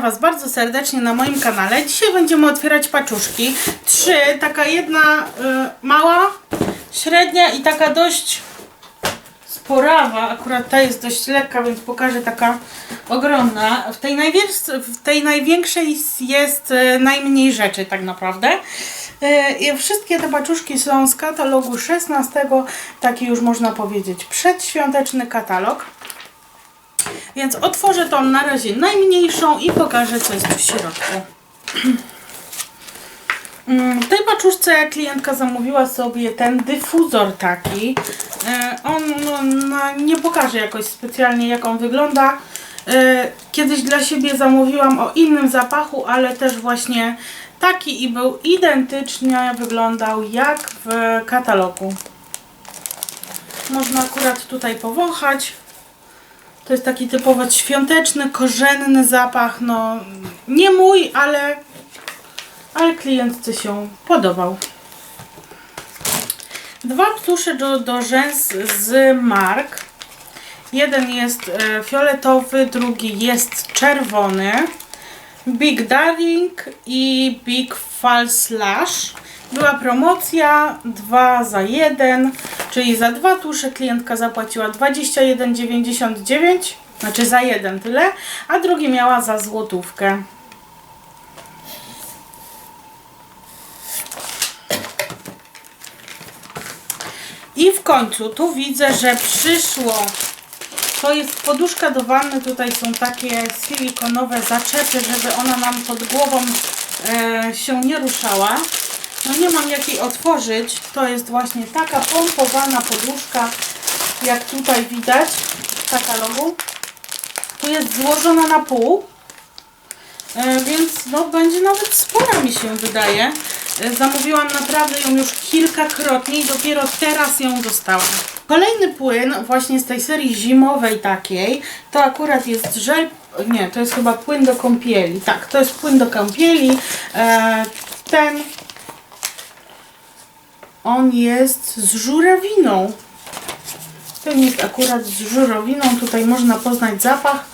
Witam Was bardzo serdecznie na moim kanale. Dzisiaj będziemy otwierać paczuszki. Trzy, taka jedna y, mała, średnia i taka dość sporawa. Akurat ta jest dość lekka, więc pokażę taka ogromna. W tej, w tej największej jest y, najmniej rzeczy tak naprawdę. Y, wszystkie te paczuszki są z katalogu 16, taki już można powiedzieć przedświąteczny katalog. Więc otworzę tą na razie najmniejszą i pokażę co jest w środku. Mm, W tej paczuszce klientka zamówiła sobie ten dyfuzor taki. E, On no, na, nie pokaże jakoś specjalnie jak on wygląda. E, Kiedyś dla siebie zamówiłam o innym zapachu, ale też właśnie taki i był identycznie wyglądał jak w katalogu. Można akurat tutaj powąchać. To jest taki typowo świąteczny, korzenny zapach. No, nie mój, ale, ale klientce się podobał. Dwa tusze do, do rzęs z Mark. Jeden jest e, fioletowy, drugi jest czerwony. Big Darling i Big False Lash. Była promocja 2 za 1, czyli za dwa tusze klientka zapłaciła 21,99, znaczy za jeden tyle, a drugi miała za złotówkę. I w końcu tu widzę, że przyszło to jest poduszka do wanny, tutaj są takie silikonowe zaczepy, żeby ona nam pod głową e, się nie ruszała. No nie mam jak jej otworzyć, to jest właśnie taka pompowana poduszka, jak tutaj widać w katalogu. Tu jest złożona na pół, e, więc no będzie nawet spora mi się wydaje. E, Zamówiłam naprawdę ją już kilkakrotnie i dopiero teraz ją dostałam. Kolejny płyn właśnie z tej serii zimowej takiej, to akurat jest żel, nie, to jest chyba płyn do kąpieli. Tak, to jest płyn do kąpieli. E, ten, on jest z żurawiną. Ten jest akurat z żurawiną, tutaj można poznać zapach.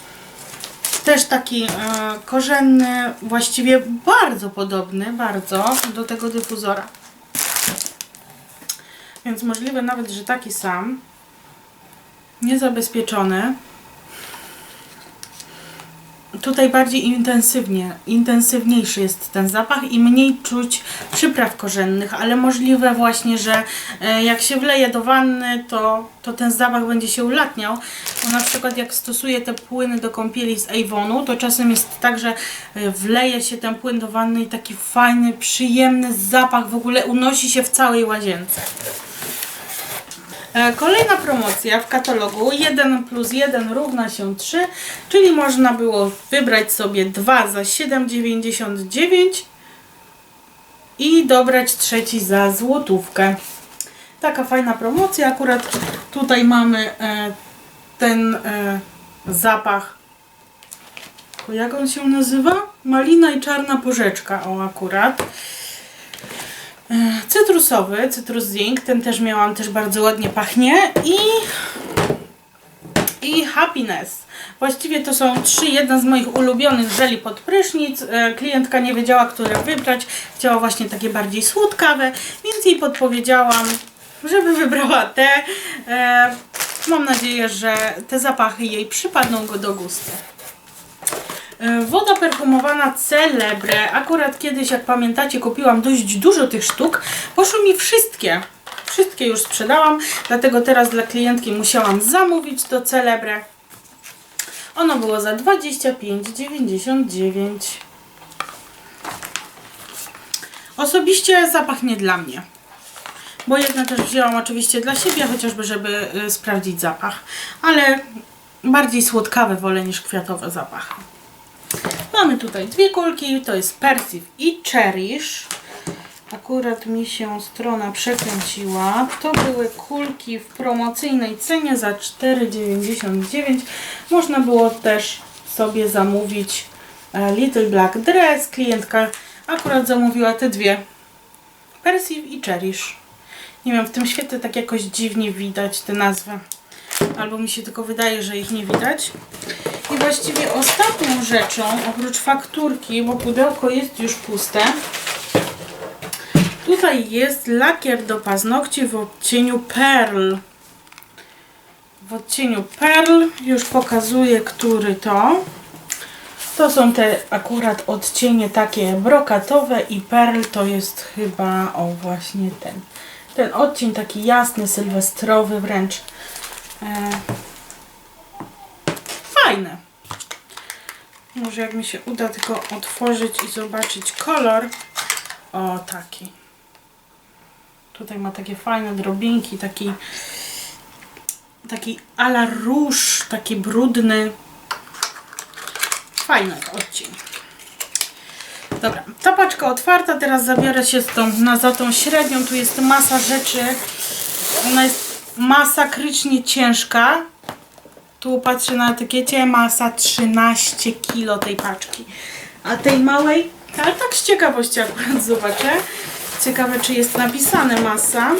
Też taki e, korzenny, właściwie bardzo podobny, bardzo do tego dyfuzora. Więc możliwe nawet, że taki sam. Niezabezpieczony. Tutaj bardziej intensywnie, intensywniejszy jest ten zapach i mniej czuć przypraw korzennych, ale możliwe właśnie, że e, jak się wleje do wanny, to, to ten zapach będzie się ulatniał. Bo na przykład jak stosuję te płyny do kąpieli z Avonu, to czasem jest tak, że e, wleje się ten płyn do wanny i taki fajny, przyjemny zapach w ogóle unosi się w całej łazience. E, Kolejna promocja w katalogu 1 plus 1 równa się 3, czyli można było wybrać sobie 2 za 7,99 i dobrać trzeci za złotówkę. Taka fajna promocja. Akurat tutaj mamy e, ten e, zapach. Jak on się nazywa? Malina i czarna porzeczka. O, akurat. Cytrusowy, cytrus zinc, ten też miałam, też bardzo ładnie pachnie i i happiness. Właściwie to są trzy, jedna z moich ulubionych żeli pod prysznic. E, Klientka nie wiedziała, które wybrać. Chciała właśnie takie bardziej słodkawe, więc jej podpowiedziałam, żeby wybrała te. E, Mam nadzieję, że te zapachy jej przypadną go do gustu. E, Woda perfumowana Celebre. Akurat kiedyś, jak pamiętacie, kupiłam dość dużo tych sztuk. Poszły mi wszystkie. Wszystkie już sprzedałam, dlatego teraz dla klientki musiałam zamówić to Celebre. Ono było za 25,99. Osobiście zapach nie dla mnie. Bo jedno też wzięłam oczywiście dla siebie, chociażby żeby y, sprawdzić zapach. Ale bardziej słodkawy wolę niż kwiatowy zapach. Mamy tutaj dwie kulki, to jest Persiv i Cherish. Akurat mi się strona przekręciła. To były kulki w promocyjnej cenie za 4,99. Można było też sobie zamówić e, Little Black Dress. Klientka akurat zamówiła te dwie. Persiv i Cherish. Nie wiem, w tym świetle tak jakoś dziwnie widać te nazwy. Albo mi się tylko wydaje, że ich nie widać. I właściwie ostatnią rzeczą, oprócz fakturki, bo pudełko jest już puste, tutaj jest lakier do paznokci w odcieniu Pearl. W odcieniu Pearl już pokazuję, który to. To są te akurat odcienie takie brokatowe i Pearl to jest chyba, o właśnie ten. Ten odcień taki jasny, sylwestrowy wręcz. E, fajne. Może jak mi się uda tylko otworzyć i zobaczyć kolor. O, taki. Tutaj ma takie fajne drobinki, taki taki ala róż, taki brudny. Fajny odcień. Dobra, ta paczka otwarta, teraz zabiorę się z tą, na, za tą średnią. Tu jest masa rzeczy. Ona jest masakrycznie ciężka. Tu patrzę na etykiecie, masa 13 kg tej paczki. A tej małej, ale tak z ciekawości akurat zobaczę. Ciekawe, czy jest napisane masa.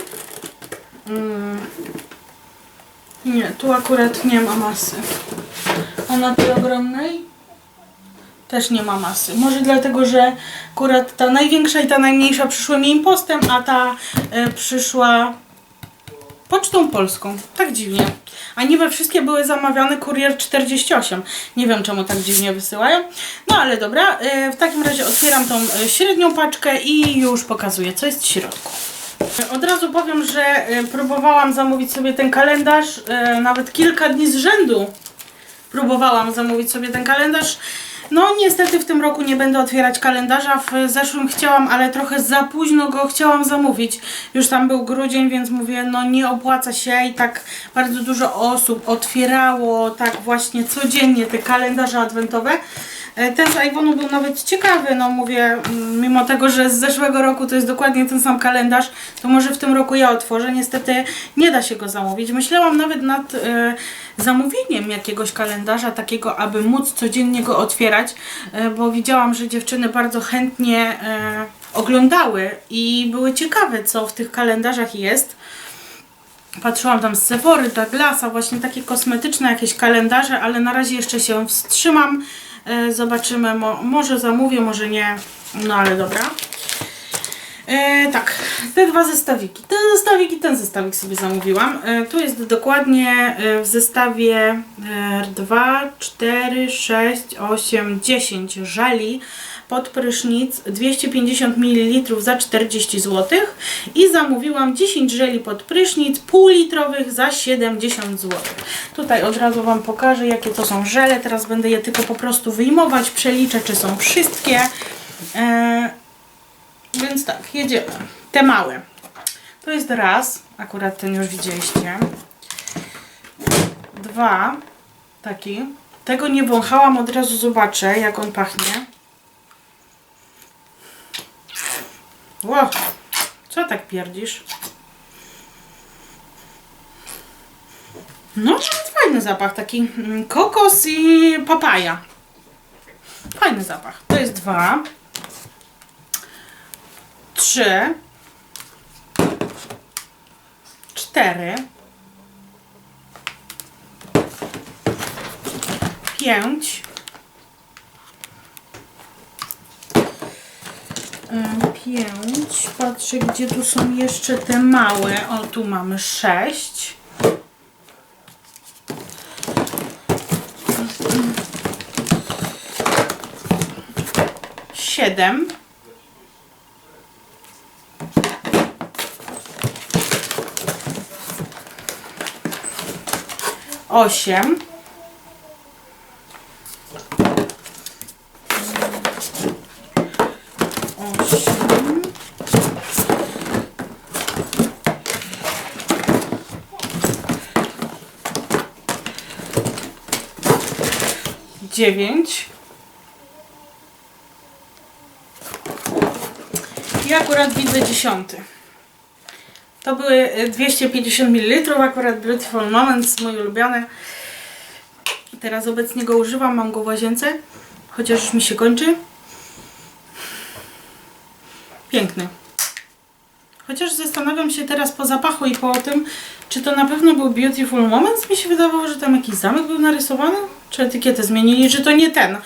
Mm. Nie, tu akurat nie ma masy. A na tej ogromnej też nie ma masy. Może dlatego, że akurat ta największa i ta najmniejsza przyszły mi impostem, a ta e, przyszła pocztą polską. Tak dziwnie. A niby wszystkie były zamawiane kurier 48. Nie wiem czemu tak dziwnie wysyłają. No ale dobra, e, w takim razie otwieram tą e, średnią paczkę i już pokazuję, co jest w środku. Od razu powiem, że próbowałam zamówić sobie ten kalendarz nawet kilka dni z rzędu. Próbowałam zamówić sobie ten kalendarz. No niestety w tym roku nie będę otwierać kalendarza. W zeszłym chciałam, ale trochę za późno go chciałam zamówić. Już tam był grudzień, więc mówię, no nie opłaca się i tak bardzo dużo osób otwierało tak właśnie codziennie te kalendarze adwentowe. E, Ten z Iwonu był nawet ciekawy, no mówię, mimo tego, że z zeszłego roku to jest dokładnie ten sam kalendarz, to może w tym roku ja otworzę. Niestety nie da się go zamówić. Myślałam nawet nad e, zamówieniem jakiegoś kalendarza takiego, aby móc codziennie go otwierać, e, bo widziałam, że dziewczyny bardzo chętnie e, oglądały i były ciekawe, co w tych kalendarzach jest. Patrzyłam tam z Sephory, Douglasa, właśnie takie kosmetyczne jakieś kalendarze, ale na razie jeszcze się wstrzymam. E, Zobaczymy, mo może zamówię, może nie, no ale dobra. E, tak, te dwa zestawiki. Ten zestawik i ten zestawik sobie zamówiłam. E, tu jest dokładnie e, w zestawie e, 2, 4, 6, 8, 10 żeli pod prysznic 250 ml za 40 zł i zamówiłam 10 żeli pod prysznic półlitrowych za 70 zł. Tutaj od razu Wam pokażę jakie to są żele. Teraz będę je tylko po prostu wyjmować, przeliczę czy są wszystkie. E, więc tak, jedziemy. Te małe. To jest raz, akurat ten już widzieliście. Dwa, taki. Tego nie wąchałam, od razu zobaczę jak on pachnie. Ło, co tak pierdzisz? No, fajny zapach, taki mm, kokos i papaja. Fajny zapach. To jest dwa trzy, cztery, pięć, pięć. Patrzę, gdzie tu są jeszcze te małe. O, tu mamy sześć. Siedem. osiem, dziewięć i akurat widzę dziesiąty. To były y, 250 ml, akurat Beautiful Moments, mój ulubiony. Teraz obecnie go używam, mam go w łazience, chociaż już mi się kończy. Piękny. Chociaż zastanawiam się teraz po zapachu i po tym, czy to na pewno był Beautiful Moments. Mi się wydawało, że tam jakiś zamek był narysowany. Czy etykietę zmienili, czy to nie ten,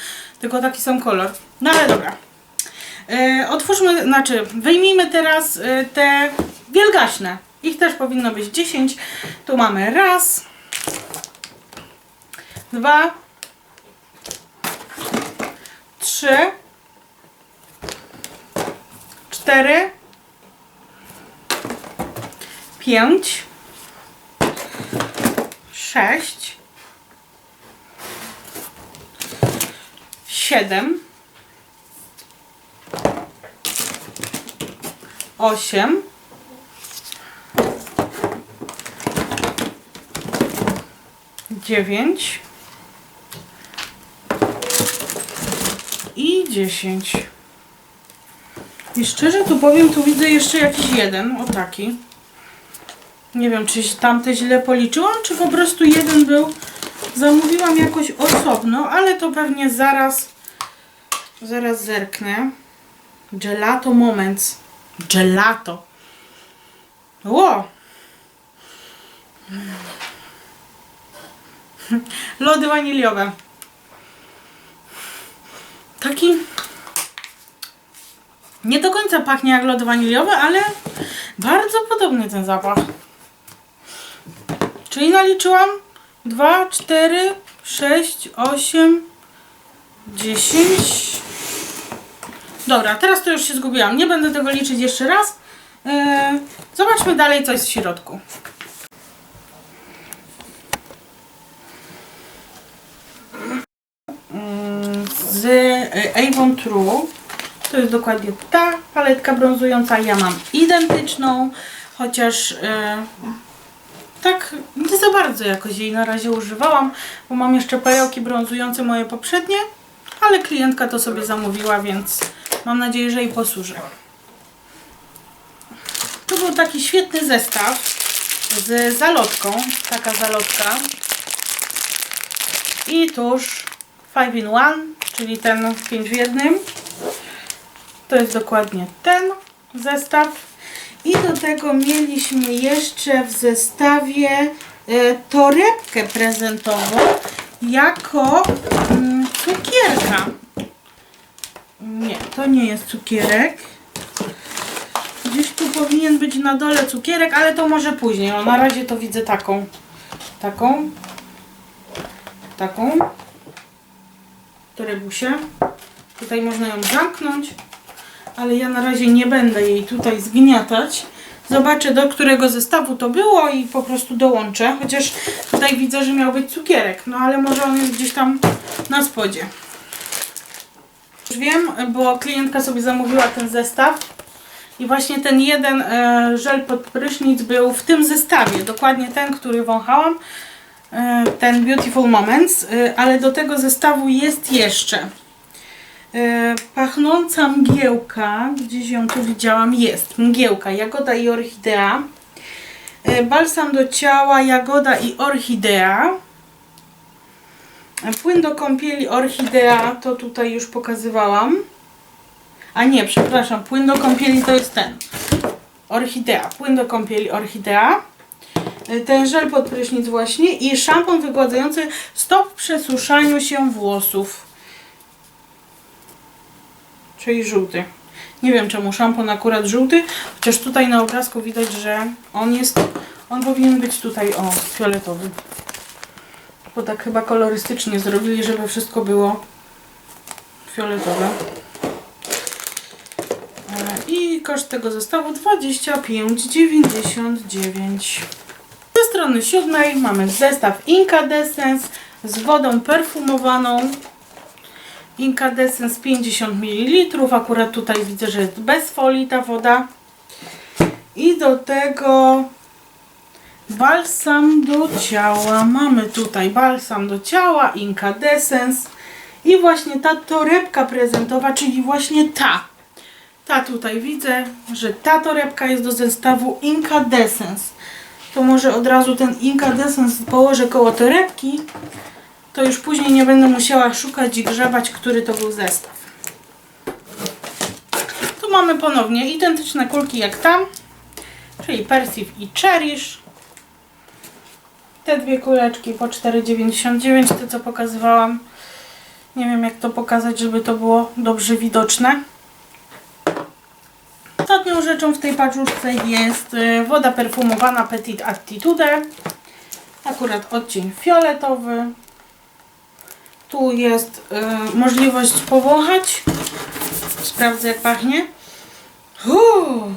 tylko taki sam kolor. No ale dobra. E, otwórzmy, znaczy wyjmijmy teraz e, te wielgaśne. Ich też powinno być 10. Tu mamy raz, dwa, trzy, cztery, pięć, sześć, siedem, osiem, dziewięć i dziesięć. I szczerze tu powiem, tu widzę jeszcze jakiś jeden, o taki. Nie wiem, czy tamte źle policzyłam, czy po prostu jeden był. Zamówiłam jakoś osobno, ale to pewnie zaraz, zaraz zerknę. Gelato Moments. Gelato. Ło! Lody waniliowe. Taki nie do końca pachnie jak lody waniliowe, ale bardzo podobny ten zapach. Czyli naliczyłam 2, 4, 6, 8, 10. Dobra, teraz to już się zgubiłam. Nie będę tego liczyć jeszcze raz. Yy, zobaczmy dalej, co jest w środku. Z y, Avon True. To jest dokładnie ta paletka brązująca. Ja mam identyczną, chociaż e, tak nie za bardzo jakoś jej na razie używałam, bo mam jeszcze perełki brązujące moje poprzednie, ale klientka to sobie zamówiła, więc mam nadzieję, że jej posłuży. To był taki świetny zestaw z zalotką, taka zalotka i tuż 5 in 1, czyli ten 5 w jednym. To jest dokładnie ten zestaw. I do tego mieliśmy jeszcze w zestawie e, torebkę prezentową jako mm, cukierka. Nie, to nie jest cukierek. Gdzieś tu powinien być na dole cukierek, ale to może później. O, na razie to widzę taką. Taką. Taką. Torebusię. Tutaj można ją zamknąć ale ja na razie nie będę jej tutaj zgniatać. Zobaczę do którego zestawu to było i po prostu dołączę. Chociaż tutaj widzę, że miał być cukierek, no ale może on jest gdzieś tam na spodzie. Już wiem, bo klientka sobie zamówiła ten zestaw i właśnie ten jeden e, żel pod prysznic był w tym zestawie. Dokładnie ten, który wąchałam. E, ten Beautiful Moments, e, ale do tego zestawu jest jeszcze pachnąca mgiełka, gdzieś ją tu widziałam, jest mgiełka, jagoda i orchidea. E, balsam do ciała, jagoda i orchidea. E, Płyn do kąpieli orchidea, to tutaj już pokazywałam. A nie, przepraszam, płyn do kąpieli to jest ten. Orchidea, płyn do kąpieli orchidea. E, Ten żel pod prysznic właśnie i szampon wygładzający stop przesuszaniu się włosów czyli żółty. Nie wiem czemu szampon akurat żółty, chociaż tutaj na obrazku widać, że on jest, on powinien być tutaj o fioletowy. Bo tak chyba kolorystycznie zrobili, żeby wszystko było fioletowe. E, I koszt tego zestawu 25,99. Ze strony siódmej mamy zestaw Incandescence z wodą perfumowaną Incandescence 50 ml. Akurat tutaj widzę, że jest bez folii ta woda. I do tego balsam do ciała. Mamy tutaj balsam do ciała, Incandescence. I właśnie ta torebka prezentowa, czyli właśnie ta. Ta tutaj widzę, że ta torebka jest do zestawu Incandescence. To może od razu ten Incandescence położę koło torebki to już później nie będę musiała szukać i grzebać, który to był zestaw. Tu mamy ponownie identyczne kulki jak tam. czyli Persif i Cherish. Te dwie kuleczki po 4,99, te co pokazywałam. Nie wiem jak to pokazać, żeby to było dobrze widoczne. Ostatnią rzeczą w tej paczuszce jest e, woda perfumowana Petit Attitude. Akurat odcień fioletowy. Tu jest e, możliwość powąchać. Sprawdzę jak pachnie. Uuu.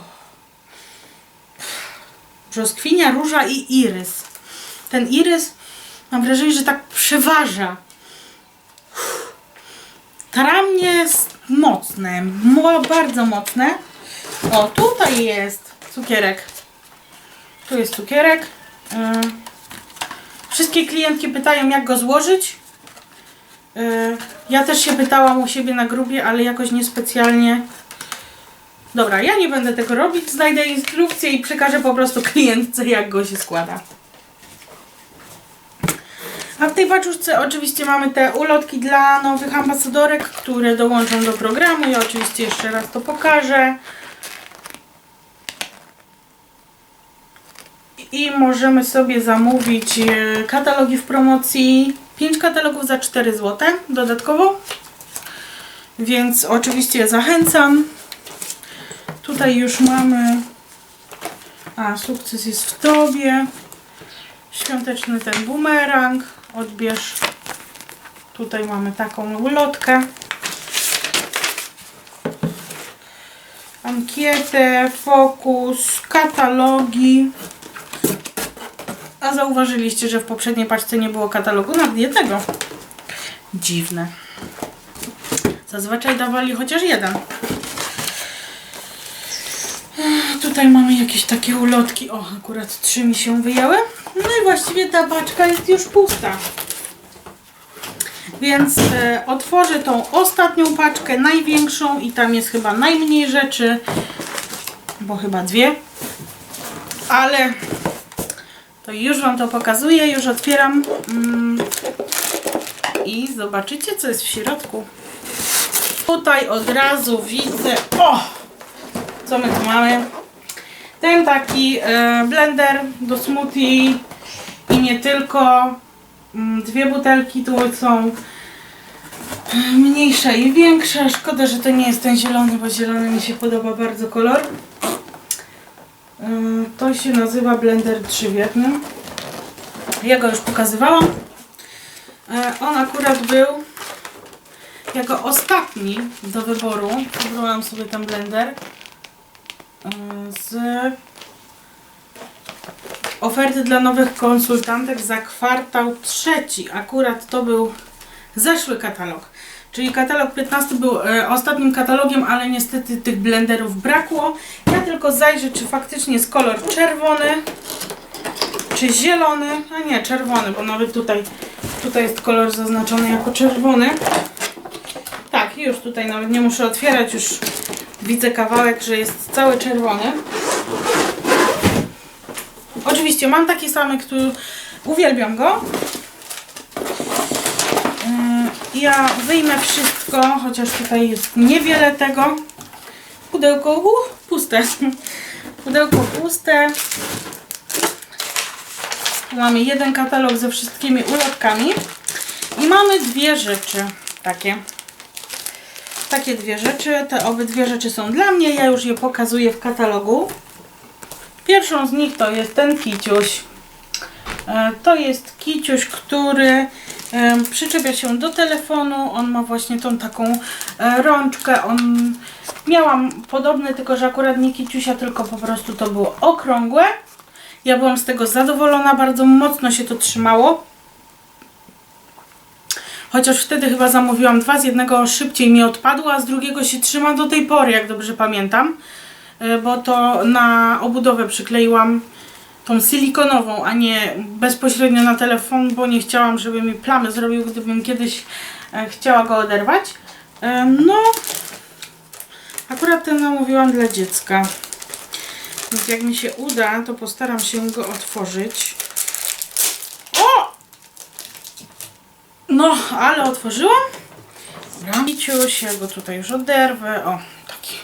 Brzoskwinia, róża i irys. Ten irys mam wrażenie, że tak przeważa. Tramnie jest mocne, mo- bardzo mocne. O, tutaj jest cukierek. Tu jest cukierek. Yy. Wszystkie klientki pytają, jak go złożyć. Yy, Ja też się pytałam u siebie na grubie, ale jakoś niespecjalnie. Dobra, ja nie będę tego robić. Znajdę instrukcję i przekażę po prostu klientce, jak go się składa. A w tej paczuszce oczywiście mamy te ulotki dla nowych ambasadorek, które dołączą do programu. Ja oczywiście jeszcze raz to pokażę. I możemy sobie zamówić e, katalogi w promocji. 5 katalogów za 4 zł dodatkowo. Więc oczywiście zachęcam. Tutaj już mamy. A, sukces jest w tobie. Świąteczny ten bumerang. Odbierz. Tutaj mamy taką ulotkę. Ankietę, fokus, katalogi. A zauważyliście, że w poprzedniej paczce nie było katalogu nawet jednego. Dziwne. Zazwyczaj dawali chociaż jeden. Tutaj mamy jakieś takie ulotki. O, akurat trzy mi się wyjęły. No i właściwie ta paczka jest już pusta. Więc e, otworzę tą ostatnią paczkę, największą i tam jest chyba najmniej rzeczy, bo chyba dwie. Ale to już Wam to pokazuję, już otwieram mm, i zobaczycie co jest w środku. Tutaj od razu widzę, o! Co my tu mamy? Ten taki e, blender do smoothie i nie tylko. Mm, Dwie butelki tu są mniejsza i większa. Szkoda, że to nie jest ten zielony, bo zielony mi się podoba bardzo kolor. E, To się nazywa blender 3 w jednym. Ja go już pokazywałam. E, On akurat był jako ostatni do wyboru. Wybrałam sobie ten blender e, z oferty dla nowych konsultantek za kwartał trzeci. Akurat to był zeszły katalog. Czyli katalog 15 był e, ostatnim katalogiem, ale niestety tych blenderów brakło. Ja tylko zajrzę, czy faktycznie jest kolor czerwony, czy zielony. A nie, czerwony, bo nawet tutaj, tutaj jest kolor zaznaczony jako czerwony. Tak, już tutaj nawet nie muszę otwierać, już widzę kawałek, że jest cały czerwony. Oczywiście mam taki samy, który uwielbiam go. Yy, Ja wyjmę wszystko, chociaż tutaj jest niewiele tego. Pudełko uh, puste. Pudełko puste. Mamy jeden katalog ze wszystkimi ulotkami. I mamy dwie rzeczy takie. Takie dwie rzeczy. Te obydwie rzeczy są dla mnie. Ja już je pokazuję w katalogu. Pierwszą z nich to jest ten kiciuś. E, To jest kiciuś, który przyczepia się do telefonu. On ma właśnie tą taką e, rączkę. On miałam podobny, tylko że akurat nie kiciusia, tylko po prostu to było okrągłe. Ja byłam z tego zadowolona, bardzo mocno się to trzymało. Chociaż wtedy chyba zamówiłam dwa, z jednego szybciej mi odpadło, a z drugiego się trzyma do tej pory, jak dobrze pamiętam. E, Bo to na obudowę przykleiłam tą silikonową, a nie bezpośrednio na telefon, bo nie chciałam, żeby mi plamy zrobił, gdybym kiedyś e, chciała go oderwać. No, akurat ten zamówiłam dla dziecka. Więc jak mi się uda, to postaram się go otworzyć. O! No, ale otworzyłam. Dobra. Kiciuś, ja go tutaj już oderwę. O, taki.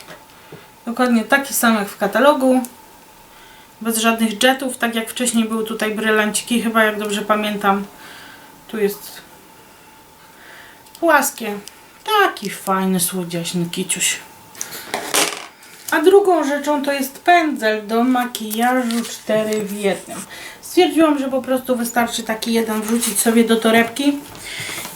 Dokładnie taki sam jak w katalogu. Bez żadnych jetów, tak jak wcześniej były tutaj brylanciki, chyba jak dobrze pamiętam. Tu jest płaskie. Taki fajny, słodziaśny kiciuś. A drugą rzeczą to jest pędzel do makijażu 4 w jednym. Stwierdziłam, że po prostu wystarczy taki jeden wrzucić sobie do torebki.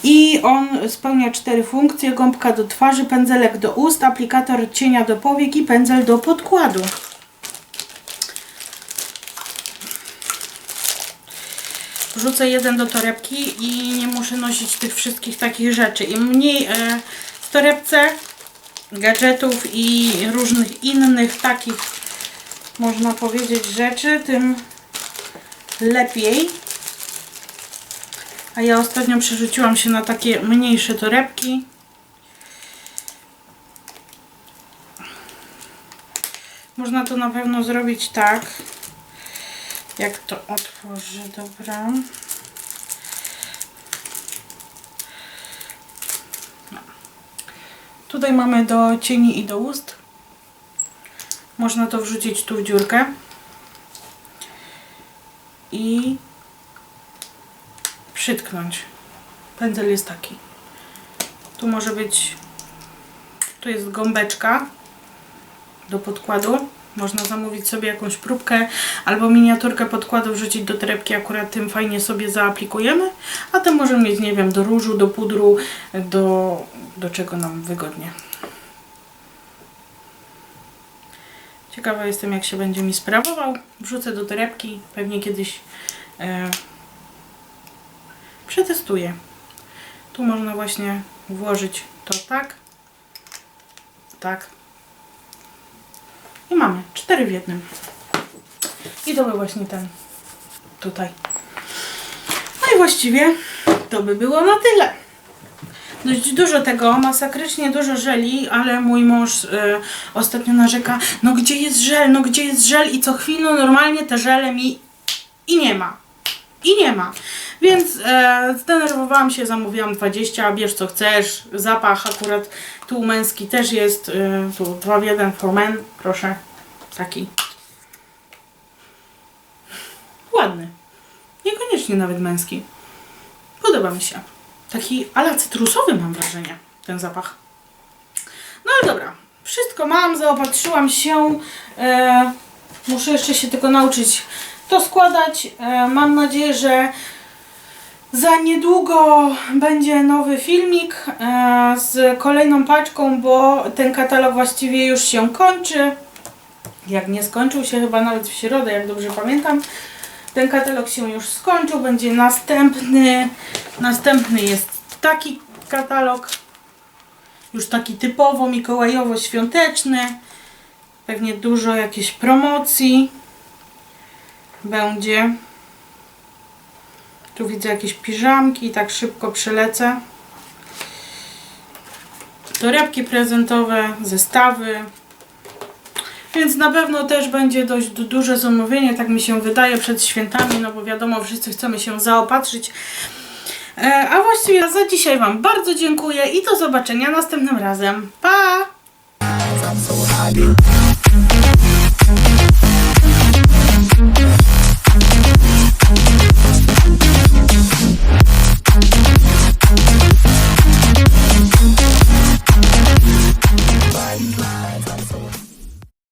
I on spełnia cztery funkcje. Gąbka do twarzy, pędzelek do ust, aplikator cienia do powiek i pędzel do podkładu. Wrzucę jeden do torebki i nie muszę nosić tych wszystkich takich rzeczy. Im mniej e, w torebce gadżetów i różnych innych takich, można powiedzieć, rzeczy, tym lepiej. A ja ostatnio przerzuciłam się na takie mniejsze torebki. Można to na pewno zrobić tak. Jak to otworzę, dobra. No. Tutaj mamy do cieni i do ust. Można to wrzucić tu w dziurkę. I przytknąć. Pędzel jest taki. Tu może być, tu jest gąbeczka do podkładu. Można zamówić sobie jakąś próbkę albo miniaturkę podkładu wrzucić do torebki, akurat tym fajnie sobie zaaplikujemy. A to możemy mieć, nie wiem, do różu, do pudru, do, do czego nam wygodnie. Ciekawa jestem, jak się będzie mi sprawował. Wrzucę do torebki, pewnie kiedyś e, przetestuję. Tu można właśnie włożyć to tak, tak. I mamy cztery w jednym. I to był właśnie ten tutaj. No i właściwie to by było na tyle. Dość dużo tego, masakrycznie dużo żeli, ale mój mąż e, ostatnio narzeka, no gdzie jest żel, no gdzie jest żel i co chwilę normalnie te żele mi i nie ma. I nie ma. Więc e, zdenerwowałam się, zamówiłam 20, bierz co chcesz. Zapach akurat tu męski też jest. E, tu 2 w 1 for men, proszę. Taki. Ładny. Niekoniecznie nawet męski. Podoba mi się. Taki ala cytrusowy mam wrażenie, ten zapach. No ale dobra. Wszystko mam, zaopatrzyłam się. E, muszę jeszcze się tylko nauczyć to składać. E, mam nadzieję, że za niedługo będzie nowy filmik e, z kolejną paczką, bo ten katalog właściwie już się kończy. Jak nie skończył się chyba nawet w środę, jak dobrze pamiętam. Ten katalog się już skończył, będzie następny. Następny jest taki katalog, już taki typowo mikołajowo-świąteczny. Pewnie dużo jakiejś promocji będzie. Tu widzę jakieś piżamki, tak szybko przelecę. Torebki prezentowe, zestawy. Więc na pewno też będzie dość du- duże zamówienie, tak mi się wydaje, przed świętami, no bo wiadomo, wszyscy chcemy się zaopatrzyć. E, a właściwie za dzisiaj Wam bardzo dziękuję i do zobaczenia następnym razem. Pa!